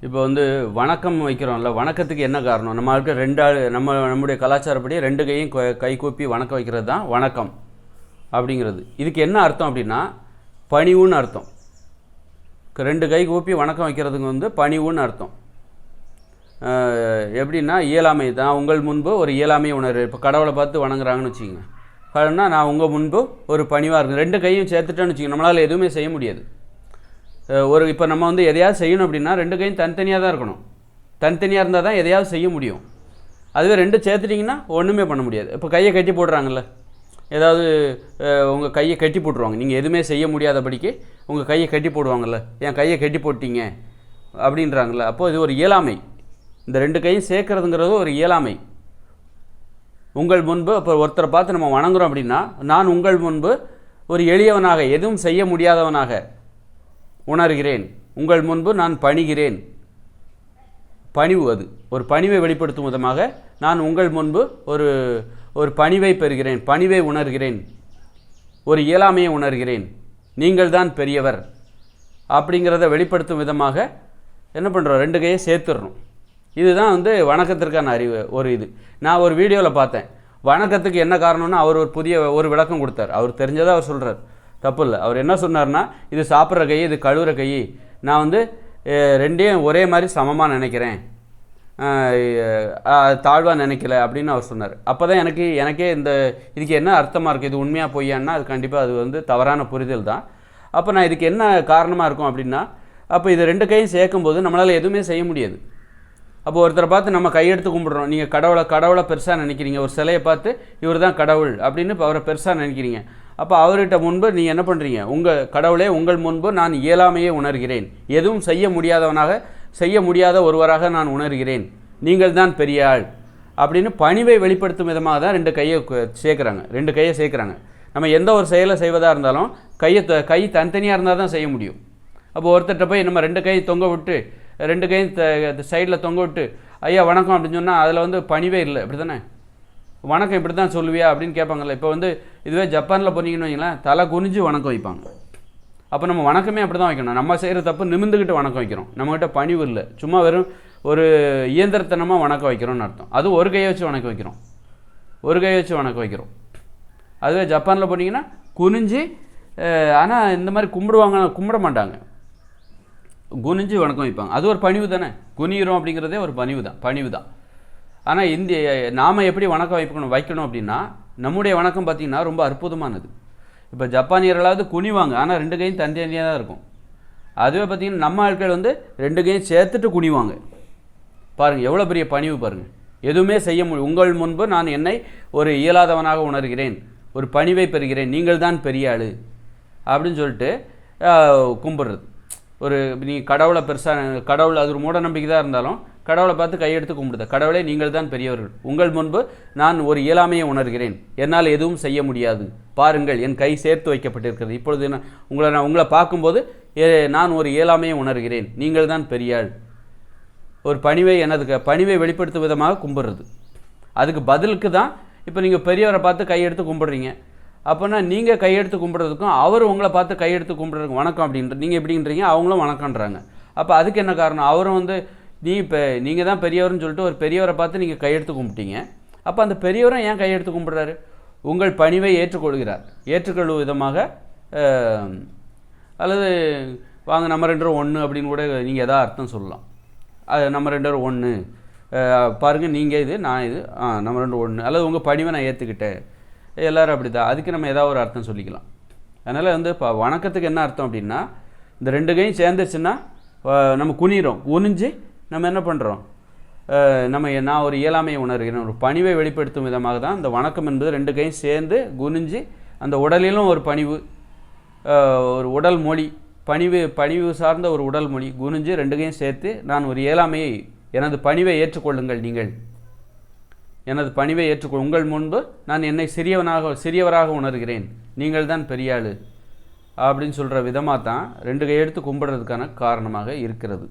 இப்போ வந்து வணக்கம் வைக்கிறோம்ல வணக்கத்துக்கு என்ன காரணம்? நம்ம ஆட்கள் ரெண்டு நம்ம நம்முடைய கலாச்சாரப்படி ரெண்டு கையும் கொ- கை கூப்பி வணக்கம் வைக்கிறது தான் வணக்கம் அப்படிங்கிறது. இதுக்கு என்ன அர்த்தம் அப்படின்னா பணிவுன்னு அர்த்தம். ரெண்டு கை கூப்பி வணக்கம் வைக்கிறதுக்கு வந்து பணிவுன்னு அர்த்தம். எப்படின்னா இயலாமை தான். உங்கள் முன்பு ஒரு இயலாமை உணர்வு. இப்போ கடவுளை பார்த்து வணங்குறாங்கன்னு வச்சுக்கோங்க. கடவுள்னா நான் உங்கள் முன்பு ஒரு பணிவாக இருக்கு ரெண்டு கையும் சேர்த்துட்டேன்னு வச்சுக்கோங்க. நம்மளால் எதுவுமே செய்ய முடியாது. ஒரு இப்போ நம்ம வந்து எதையாவது செய்யணும் அப்படின்னா ரெண்டு கையும் தனித்தனியாக தான் இருக்கணும். தனித்தனியாக இருந்தால் தான் எதையாவது செய்ய முடியும். அதுவே ரெண்டு சேர்த்துட்டிங்கன்னா ஒன்றுமே பண்ண முடியாது. இப்போ கையை கட்டி போடுறாங்கல்ல. ஏதாவது உங்கள் கையை கட்டி போட்டுருவாங்க. நீங்கள் எதுவுமே செய்ய முடியாதபடிக்கு உங்கள் கையை கட்டி போடுவாங்கல்ல. என் கையை கட்டி போட்டீங்க? அப்படின்றாங்கல்ல. அப்போது இது ஒரு இயலாமை. இந்த ரெண்டு கையும் சேர்க்குறதுங்கிறது ஒரு இயலாமை. உங்கள் முன்பு இப்போ ஒருத்தரை பார்த்து நம்ம வணங்குறோம் அப்படின்னா நான் உங்கள் முன்பு ஒரு எளியவனாக எதுவும் செய்ய முடியாதவனாக உணர்கிறேன். உங்கள் முன்பு நான் பணிகிறேன். பணிவு அது. ஒரு பணிவை வெளிப்படுத்தும் விதமாக நான் உங்கள் முன்பு ஒரு ஒரு பணிவை பெறுகிறேன். பணிவை உணர்கிறேன். ஒரு இயலாமையை உணர்கிறேன். நீங்கள் தான் பெரியவர். அப்படிங்கிறத வெளிப்படுத்தும் விதமாக என்ன பண்ணுறோம் ரெண்டு கையை சேர்த்துடணும் இதுதான் வந்து வணக்கத்திற்கான அறிவு ஒரு இது. நான் ஒரு வீடியோவில் பார்த்தேன். வணக்கத்துக்கு என்ன காரணம்னு அவர் ஒரு புதிய ஒரு விளக்கம் கொடுத்தார். அவர் தெரிஞ்சதை அவர் சொல்கிறார் தப்பு இல்லை அவர் என்ன சொன்னார்னா இது சாப்பிட்ற கை இது கழுவுற கை. நான் வந்து ரெண்டையும் ஒரே மாதிரி சமமாக நினைக்கிறேன். தாழ்வாக நினைக்கல அப்படின்னு அவர் சொன்னார். அப்போ தான் எனக்கு எனக்கே இந்த இதுக்கு என்ன அர்த்தமாக இருக்குது இது உண்மையாக பொய்யான்னா அது கண்டிப்பாக அது வந்து தவறான புரிதல் தான். அப்போ நான் இதுக்கு என்ன காரணமாக இருக்கும் அப்படின்னா அப்போ இது ரெண்டு கையும் சேர்க்கும்போது நம்மளால் எதுவுமே செய்ய முடியாது. அப்போ ஒருத்தரை பார்த்து நம்ம கையெடுத்து கும்பிடுறோம். நீங்கள் கடவுளை கடவுளை பெருசாக நினைக்கிறீங்க. ஒரு சிலையை பார்த்து இவர் தான் கடவுள் அப்படின்னு இப்போ அவரை பெருசாக நினைக்கிறீங்க. அப்போ அவர்கிட்ட முன்பு நீங்கள் என்ன பண்ணுறீங்க உங்கள் கடவுளே உங்கள் முன்பு நான் இயலாமையே உணர்கிறேன். எதுவும் செய்ய முடியாதவனாக செய்ய முடியாத ஒருவராக நான் உணர்கிறேன். நீங்கள் தான் பெரிய ஆள் அப்படின்னு பணிவை வெளிப்படுத்தும் விதமாக தான் ரெண்டு கையை சேர்க்குறாங்க. ரெண்டு கையை சேர்க்குறாங்க. நம்ம எந்த ஒரு செயலை செய்வதாக இருந்தாலும் கையை த- கை தனித்தனியாக இருந்தால் தான் செய்ய முடியும். அப்போ ஒருத்தர்கிட்ட போய் நம்ம ரெண்டு கையை தொங்க விட்டு ரெண்டு கையும் சைடில் தொங்க விட்டு ஐயா வணக்கம் அப்படின்னு சொன்னால் அதில் வந்து பணிவே இல்லை. அப்படி தானே வணக்கம் இப்படி தான் சொல்லுவியா அப்படின்னு கேட்பாங்கல்ல. இப்போ வந்து இதுவே ஜப்பானில் போனீங்கன்னு வைங்களேன் தலை குனிஞ்சு வணக்கம் வைப்பாங்க. அப்போ நம்ம வணக்கமே அப்படி தான் வைக்கணும். நம்ம செய்கிற தப்பு நிமிந்துக்கிட்டு வணக்கம் வைக்கிறோம். நம்மகிட்ட பணிவு இல்லை. சும்மா வெறும் ஒரு இயந்திரத்தனமாக வணக்கம் வைக்கிறோம்னு அர்த்தம். அதுவும் ஒரு கையை வச்சு வணக்கம் வைக்கிறோம். ஒரு கையை வச்சு வணக்கம் வைக்கிறோம். அதுவே ஜப்பானில் போனீங்கன்னா குனிஞ்சு ஆனால் இந்த மாதிரி கும்பிடுவாங்க கும்பிட மாட்டாங்க. குனிஞ்சு வணக்கம் வைப்பாங்க. அது ஒரு பணிவு தானே. குனிகிறோம் அப்படிங்கிறதே ஒரு பணிவு தான். பணிவு தான். ஆனால் இந்திய நாம் எப்படி வணக்கம் வைக்கணும் வைக்கணும் அப்படின்னா நம்முடைய வணக்கம் பார்த்திங்கன்னா ரொம்ப அற்புதமானது. இப்போ ஜப்பானியர்களாவது குனிவாங்க. ஆனால் ரெண்டு கையும் தனித்தனியாக தான் இருக்கும். அதுவே பார்த்திங்கன்னா நம்ம ஆட்கள் வந்து ரெண்டு கையும் சேர்த்துட்டு குனிவாங்க. பாருங்கள் எவ்வளோ பெரிய பணிவு பாருங்கள் எதுவுமே செய்ய முடியும் உங்கள் முன்பு நான் என்னை ஒரு இயலாதவனாக உணர்கிறேன். ஒரு பணிவை பெறுகிறேன். நீங்கள் தான் பெரிய ஆள். அப்படின்னு சொல்லிட்டு கும்பிட்றது. ஒரு நீ கடவுளை பெருசாக கடவுள் அது ஒரு மூட நம்பிக்கை தான் இருந்தாலும் கடவுளை பார்த்து கையெடுத்து கும்பிடுது கடவுளே நீங்கள் தான் பெரியவர்கள். உங்கள் முன்பு நான் ஒரு இயலாமையை உணர்கிறேன். என்னால் எதுவும் செய்ய முடியாது. பாருங்கள் என் கை சேர்த்து வைக்கப்பட்டிருக்கிறது. இப்பொழுது நான் உங்களை நான் உங்களை பார்க்கும்போது ஏ- நான் ஒரு இயலாமையை உணர்கிறேன். நீங்கள் தான் பெரியாள். ஒரு பணிவை எனது பணிவை வெளிப்படுத்தும் விதமாக கும்பிடுறது. அதுக்கு பதிலுக்கு தான் இப்போ நீங்கள் பெரியவரை பார்த்து கையெடுத்து கும்பிடுறீங்க. அப்போனா நீங்கள் கையெடுத்து கும்பிட்றதுக்கும் அவர் உங்களை பார்த்து கையெடுத்து கும்பிட்றதுக்கும் வணக்கம் அப்படின்ற நீங்கள் எப்படின்றீங்க? அவங்களும் வணக்கம்ன்றாங்க. அப்போ அதுக்கு என்ன காரணம்? அவரும் வந்து நீ இப்போ நீங்கள் தான் பெரியவர்னு சொல்லிட்டு ஒரு பெரியவரை பார்த்து நீங்கள் கையெடுத்து கும்பிட்டீங்க. அப்போ அந்த பெரியவரும் ஏன் கையெடுத்து கும்பிட்றாரு? உங்கள் பணிவை ஏற்றுக்கொள்கிறார். ஏற்றுக்கொள்ளும் விதமாக அல்லது வாங்க நம்ம ரெண்டு பேரும் ஒன்று அப்படின்னு கூட நீங்கள் எதாவது அர்த்தம் சொல்லலாம். அது நம்ம ரெண்டு பேரும் ஒன்று பாருங்கள் நீங்கள் இது நான் இது ஆ நம்ம ரெண்டு ஒன்று அல்லது உங்கள் பணிவை நான் ஏற்றுக்கிட்டேன் எல்லோரும் அப்படி தான் அதுக்கு நம்ம ஏதாவது ஒரு அர்த்தம் சொல்லிக்கலாம். அதனால் வந்து இப்போ வணக்கத்துக்கு என்ன அர்த்தம் அப்படின்னா இந்த ரெண்டு கையும் சேர்ந்துச்சுன்னா நம்ம குனிகிறோம் குனிஞ்சு நம்ம என்ன பண்ணுறோம் நம்ம நான் ஒரு இயலாமையை உணர்கிறேன் ஒரு பணிவை வெளிப்படுத்தும் விதமாக தான் அந்த வணக்கம் என்பது ரெண்டு கையும் சேர்ந்து குனிஞ்சு அந்த உடலிலும் ஒரு பணிவு ஒரு உடல் மொழி பணிவு பணிவு சார்ந்த ஒரு உடல் மொழி குனிஞ்சு ரெண்டு கையும் சேர்த்து நான் ஒரு இயலாமையை எனது பணிவை ஏற்றுக்கொள்ளுங்கள் நீங்கள். எனது பணிவை ஏற்றுக்கொள் உங்கள் முன்பு நான் என்னை சிறியவனாக சிறியவராக உணர்கிறேன். நீங்கள் தான் பெரியாள். அப்படின்னு சொல்கிற விதமாக தான் ரெண்டு கையெடுத்து கும்பிடுறதுக்கான காரணமாக இருக்கிறது.